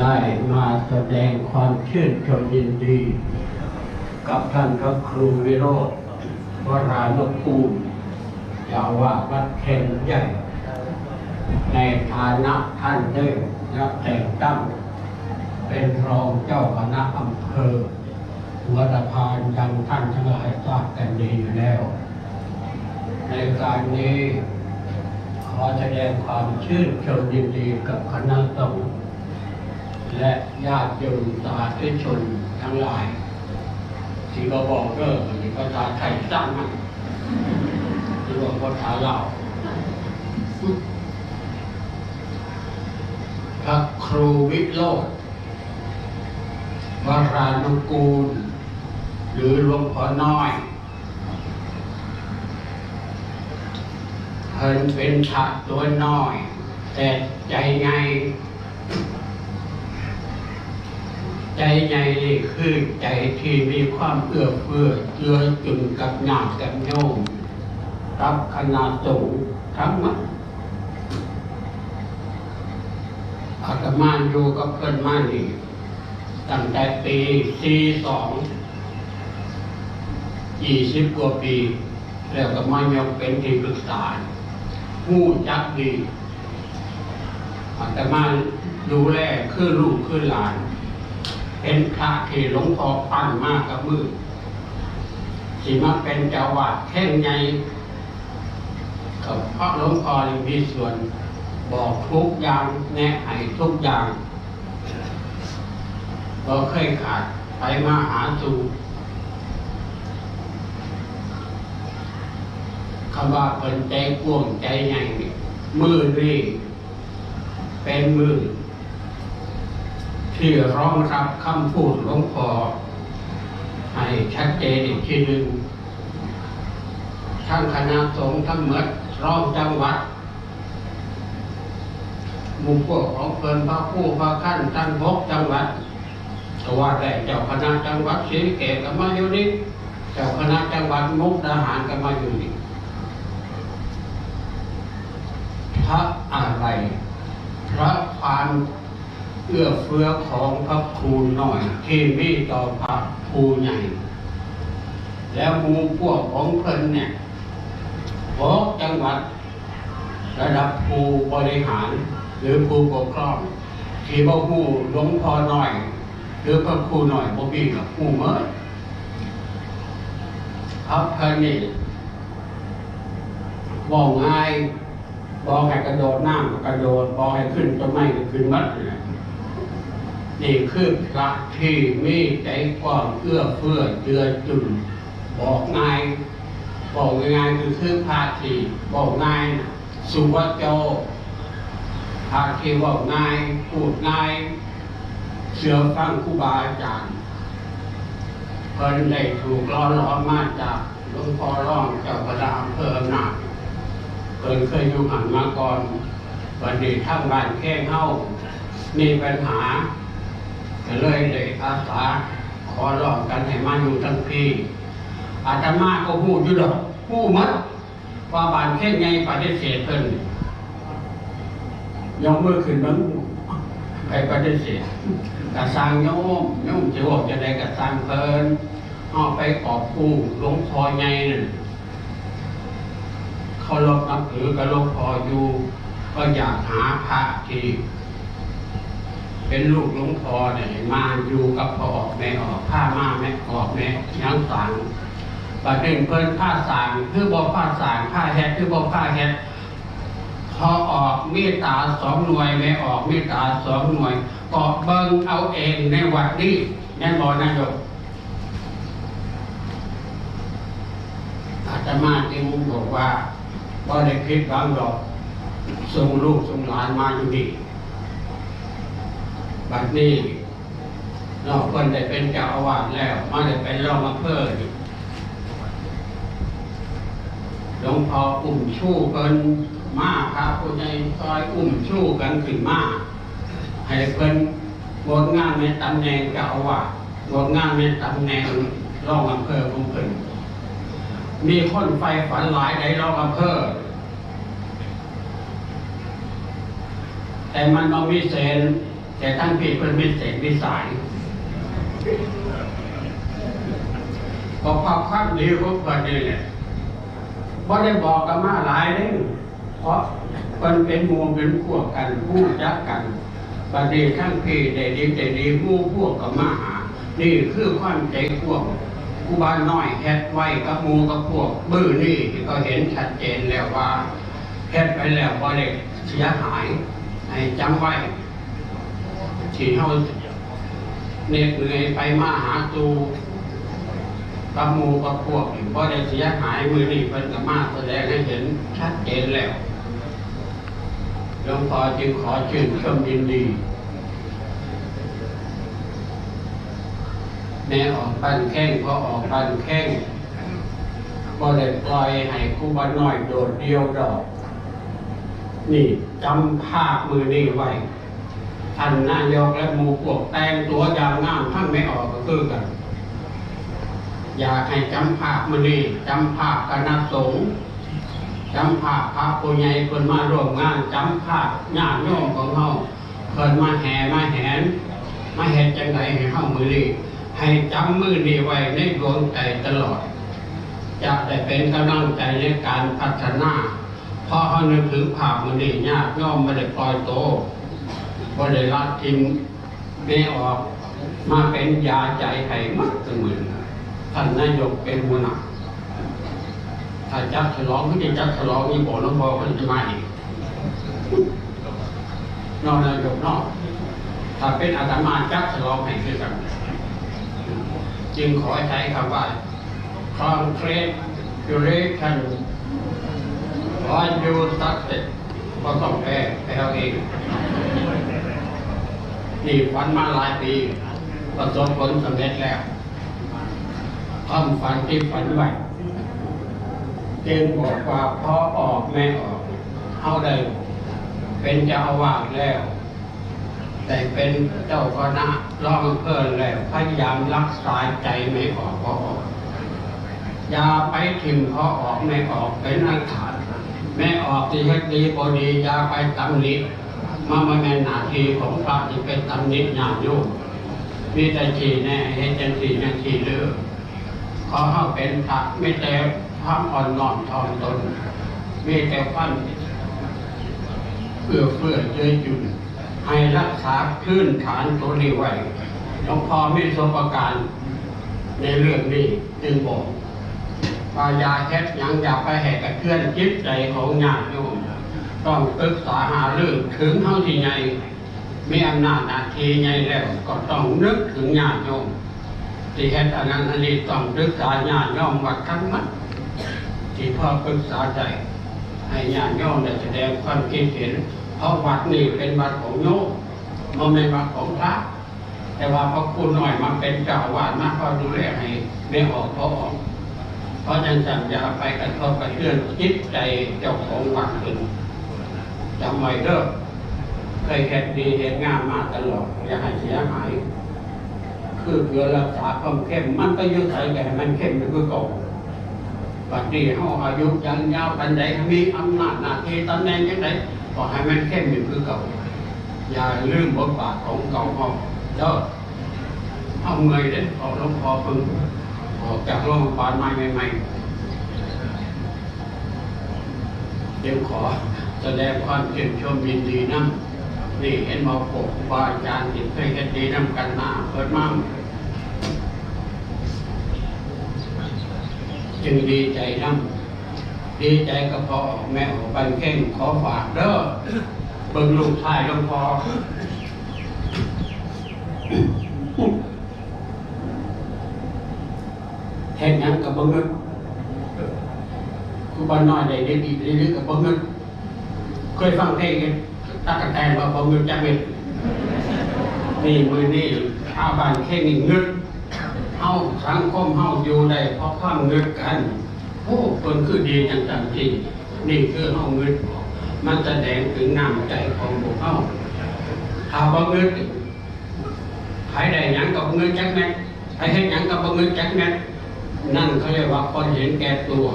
ได้มาแสดงความชื่นชมยินดี กับท่านพระครูวิโรธวรานุกูลเจ้าอาวาวัดเคนใหญ่ ในฐานะท่านได้รับแต่งตั้ง เป็นรองเจ้าคณะอำเภอหัวตะพานดังท่านทั้งหลายทราบกันดีอยู่แล้ว ในการนี้ขอแสดงความชื่นชมยินดีกับคณะสงฆ์ และญาติโยมสาธุชนทั้งหลายที่เราบอกเลิกมีภาษาไทยสร้างมันที่ว่าภาษาลาวพระครูวิโรธวรานุกูล หรือหลวงพ่อน้อยเพิ่นเป็นชาติตัวน้อย แต่ใจใหญ่ ใจใหญ่นี่คือใจที่มีความเอื้อเฟื้อเจือจุนกับญาติกับโยมรับคณะสงฆ์ทั้งหมดอาตมาอยู่กับเพื่อนมานี่ตั้งแต่ปี42ยี่สิบกว่าปี แล้วก็มายกเป็นที่ปรึกษาผู้จักดีอาตมาดูแลคือลูกคือหลาน เป็นพระที่หลวงพ่อปั้นมากกับมือสิมาเป็นเจ้าวาดแท่งใหญ่กับพระหลวงพ่อมีส่วนบอกทุกอย่างแนะให้ทุกอย่างเราเคยขาดไปมาหาสู่คำว่าเป็นใจกว้างใจใหญ่มือนี่เป็นมือ ที่ร้องรับคำพูดหลวงพ่อให้ชัดเจนอีกทีหนึ่งทั้งคณะสงฆ์ทั้งหมดรองจังหวัดมู่พวกของเพลินพระผู้พระขั้นทั้งหกจังหวัดก็ว่าแต่เจ้าคณะจังหวัดศรีสะเกษก็มาอยู่นี่เจ้าคณะจังหวัดมุกดาหารก็มาอยู่นี่พระอะไรพระความ เอื้อเฟื้อของพระครูน้อย ที่มีต่อพระครูใหญ่ แล้วมูพวกของเพิ่นเนี่ยหกจังหวัด ระดับผู้บริหาร หรือผู้ปกครอง ที่บ่ฮู้หลวงพ่อน้อย หรือพระครูน้อยบ่มีกับผู้เมื่อพระเพิ่นนี่ว่าง่ายบอกให้กระโดดน้ำก็กระโดดบอกให้ขึ้นต้นไม้ก็ขึ้นมัดเลย นี่คือพระที่มีใจกว้างเอื้อเฟื้อเจือจุนบอกง่ายบอกง่ายคือคือพระที่บอกง่ายนะสุวัจโจพระที่บอกง่ายพูดง่ายเชื่อฟังครูบาอาจารย์เพิ่นได้ถูกล้อล้อมาจากหลวงพ่อร่องเจ้าพระดาอำเภออำนาจเกินเคยอยู่หันมาก่อนวันนี้ทั้งบ้านแค่เฮามีปัญหา ก็เลยเลยอาสาขอร้องกันให้มาอยู่ทั้งพี่อาตมาก็พูดอยู่ดอกพูดหมัดว่าบ้านแค่ไงปฏิเสธเพิ่นยกมือขึ้นมันไปปฏิเสธกระสังโยมโยมจะบอกจะได้กระสังเพิ่นเอาไปขอบผู้หลวงพ่อไงนั่นเขารบนับถือกับหลวงพ่ออยู่ ก็อยากหาพระที่ เป็นลูกหลวงพ่อเนี่ยมาอยู่กับพ่อออกแม่ออกผ้ามาแม่ออกแม่ยังสั่งประเด็นเพิ่นผ้าสางคือบ่ผ้าสางผ้าแฮดคือบ่ผ้าแฮดพอออกเมตตาสองหน่วยแม่ออกเมตตาสองหน่วยก็เบิ่งเอาเองในวัดนี้แม่นบ่นายกอาตมาจึงบอกว่าว่าได้คิดบางดอกส่งลูกส่งหลานมาอยู่นี่ บัดนี้เราคนได้เป็นเจ้าอาวาสแล้วมาได้เป็นรองอำเภอหลวงพ่ออุ้มชู้เพิ่นมาพระผู้ใหญ่ซอยอุ้มชู้กันขึ้นมาให้เพิ่นงดงานในตำแหน่งเจ้าอาวาสงดงานในตำแหน่งรองอำเภอของเพิ่นมีคนไฟฝันหลายในรอบอำเภอแต่มันมามีเศษ แต่ทั้งพี่เพิ่นมีเศษวิสัยพอความดีของเพิ่นนี่แหละบ่ได้บอกกันมาหลายเด้งเพราะเพิ่นเป็นมูเป็นพวกกันผู้จักกันบัดนี้ทั้งพี่ได้ดีได้ดีมู่พวกก็มาหา นี่คือความใจพวกครูบาน้อยเฮ็ดไว้กับมูกับพวกบื้อนี่ก็เห็นชัดเจนแล้วว่าเฮ็ดไปแล้วบ่ได้เสียหายให้จำไว้ ที่เฮาเหน็ดเหนื่อยไปมาหาตูกับหมูกับพวกนี่บ่ได้เสียหายมือนี่เพิ่นก็มาแสดงให้เห็นชัดเจนแล้วหลวงพ่อจึงขอชื่นชมยินดีแม่ออกบ้านแข้งพอออกบ้านแข้งก็เลยปล่อยให้ครูบาน้อยโดดเดียวดอก นี่จำภาพมือนี่ไว้ ท่านนายกและหมู่พวกแต่งตัวอย่างงามท่านไม่ออกก็คือกัน อยากให้จำภาพมือนี่จำภาพคณะสงฆ์จำภาพพระผู้ใหญ่เพิ่นมาร่วมงานจำภาพญาติโยมของเฮาเพิ่นมาแห่มาแหนมาเห็นจังไดให้เฮามือนี้ให้จำมือนี้ไว้ในดวงใจตลอดจะได้เป็นกำลังใจในการพัฒนา เพราะเขานึกถึงภาพมือนี้ยากย่อมไม่ได้ปล่อยโต บ่ได้ละทิ้งไม่ออกมาเป็นยาใจให้มักเสมอท่านนายกเป็นหัวหน้าถ้าจัดฉลองก็จะจัดฉลองนี่บอกน้องบอกมันจะมาอีกนอกนายกนอกถ้าเป็นอาตมาจักฉลองให้คือกันจึงขอใช้คำว่า congratulation on your success ก็ต้องแปลไปเอาเอง นี่ฝันมาหลายปีประสบผลสำเร็จแล้วความฝันที่ฝันไว้จึงบอกว่าพอออกแม่ออกเอาได้เป็นเจ้าอาวาสแล้ว แต่เป็นเจ้าคณะร้องเพิ่อนแล้วพยายามรักษาใจไม่ออกพอออกอย่าไปถิ่มพอออกไม่ออกเป็นอันขาดแม่ออกที่เฮ็ดดีพอดีอย่าไปตำหนิ มามาแม่นหน้าที่ของพระที่เป็นตำหนิญาติโยมมีแต่ชี้แน่เห็นจังสีแม่ชี้เลือขอให้เป็นพระไม่แต่ความอ่อนน้อมถ่อมตนมีแต่ความเพื่อเพื่อเจอจุนให้รักษาพื้นฐานตัวนี้ไว้หลวงพ่อมีประสบการณ์ในเรื่องนี้จึงบอกว่ายาเฮ็ดหยังอย่าไปแหกกระเทือนจิตใจของญาติโยม ต้องปรึกษาหาเรื่องถึงเท่าที่ใหญ่มีอำนาจหน้าที่ใหญ่แล้วก็ต้องนึกถึงญาติโยมที่เฮ็ดอันนั้นอันนี้ต้องปรึกษาญาติโยมวัดทั้งหมดที่พ่อปรึกษาใจให้ญาติโยมได้แสดงความคิดเห็นเพราะวัดนี้เป็นวัดของโยมมันเป็นวัดของพระแต่ว่าพระคุณหน่อยมาเป็นเจ้าวาสมาคอดูแลให้ไม่ออกเพราะออกเพราะฉะนั้นสัญญาไปกระทบกระเทือนจิตใจเจ้าของวัดขึ้น จำไว้เด้อเคยเห็นดีเห็นงามมาตลอดอย่าให้เสียหาย คือเพื่อรักษาความเข้มมันก็ยึดใส่แก่มันเข้มอยู่คือเก่าบัดนี้เฮาอายุยังยาวปันใดมีอำนาจหน้าที่ตำแหน่งยังไงก็ให้มันเข้มอยู่คือเก่า อย่าลืมบทบาทของเก่าเฮาเด้อเฮาเมื่อยเด้ออกลงพอเพิ่งออกจากโรงพยาบาลใหม่ใหม่ๆ เดี๋ยวขอแสดงความชื่นชมยินดีนํนี่เห็นมาปกครูบาอาจารย์ที่เคยเฮ็ดดีนํกันมาเปิดมาจึงดีใจนำดีใจก็พอแม่ออกบันเข่งขอฝากเด้อเบิ่งลูกชายหลวงพอเห็นยังกับเบิ่งนึกคือ บ้านน้อยได้ดีดีดีกับเบิ่งนึกเคยฟังเพลงตักกะแตนว่าเบิ่งนึกจังเม็ดนี่มือนี่ชาวบ้านเข่นี่นึกเฮาสังคมเฮาอยู่ได้เพราะความนึกกันโอ้คนคือดีจังจังที่นี่คือเฮาเงินมันแสดงถึงน้ำใจของพวกเฮาถ้าบ่เงินใครได้หยังกับเงินจักแม็กใครเฮ็ดหยังกับบ่เงินจักแม็กนั่นเขาเรียกว่าคนเห็นแก่ตัว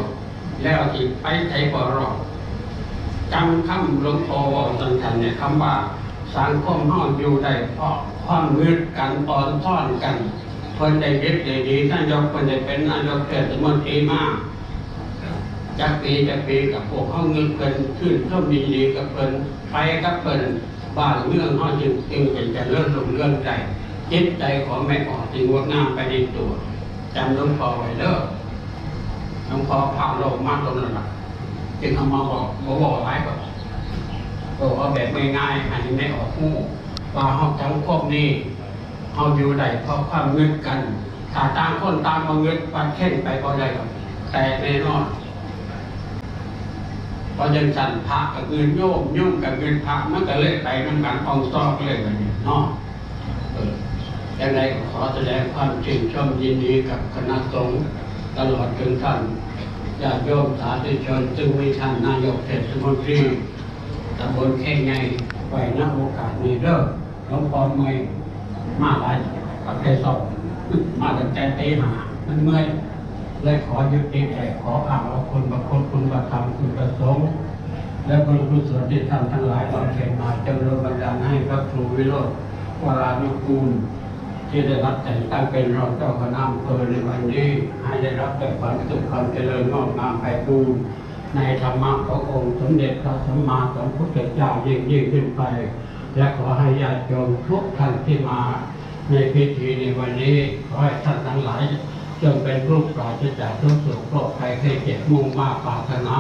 แล้วที่ไปใช้บ่รอดจำคำหลวงพ่อว่าสันทันเนี่ยคำว่าสังคมห้องอยู่ได้เพราะความมืดกันตอนซ่อนกันคนได้ยึดได้ดีท่านยกคนได้เป็นนายกเทศมนตรีมากจากปีจากปีกับพวกห้องเงินเป็นขึ้นก็มีดีกับเป็นไปกับเป็นบ้านเมืองห้องจึงจึงเป็นจะเลื่อนลงเลื่อนใจจิตใจของแม่ออกจึงงดงามไปในตัวจำหลวงพ่อไว้เด้อ หลวงพ่อพาโลกมาตรงนั้นล่ะจึงเอามาบอกบอกบอกไว้ก่อนก็เอาแบบง่ายๆให้ไม่ออกหูว่าเฮาจังพวกนี้เฮาอยู่ได้เพราะความเงินกันถ้าต่างคนต่างมาเงินปันเข่นไปก็ได้หรอกแต่แน่นอนพระยังสั่นพระกับเงินโยมโยุ่งกับเงินพระมันก็เลยไปมันกันฟองซอกเลยแบบนี้เนาะเอยังไงก็ขอแสดงความชื่นชมยินดีกับคณะสงฆ์ ตลอดถึงท่านญาติโยมสาธุชนจึงมีท่านนายกเทศมนตรีตำบลแค่ไงไว้ณโอกาสนี้เด้อหลวงพ่อเมื่อยมาหลายประเทศสองมาตั้งแต่ตีหามันเมื่อยเลยขอยุติแต่ขออ้างว่าคุณประคุณคุณประธรรมคุณประสงค์และบุญกุศลที่ท่านทั้งหลายบำเพ็ญมาจงรบันดาลให้พระครูวิโรธวรานุกูล ที่ได้รับแต่งตั้งเป็นรองเจ้าคณะอำเภอในวันนี้ให้ได้รับแต่ความสุขความเจริญงอกงามไปบูรในธรรมะขององค์สมเด็จพระสัมมาสัมพุทธเจ้ายิ่งยิ่งขึ้นไป และขอให้ญาติโยมทุกท่านที่มา ในพิธีในวันนี้ขอให้ท่านทั้งหลายจงเป็นรูปปราศจากทุกข์โศกโรคภัยไข้เจ็บมุ่งมากปรารถนา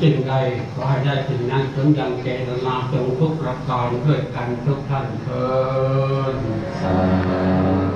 สิ่งใดขอให้ได้สิ่งนั้นสมดังเจตนาจงทุกประการด้วยกันทุกท่านเถิดสาธุ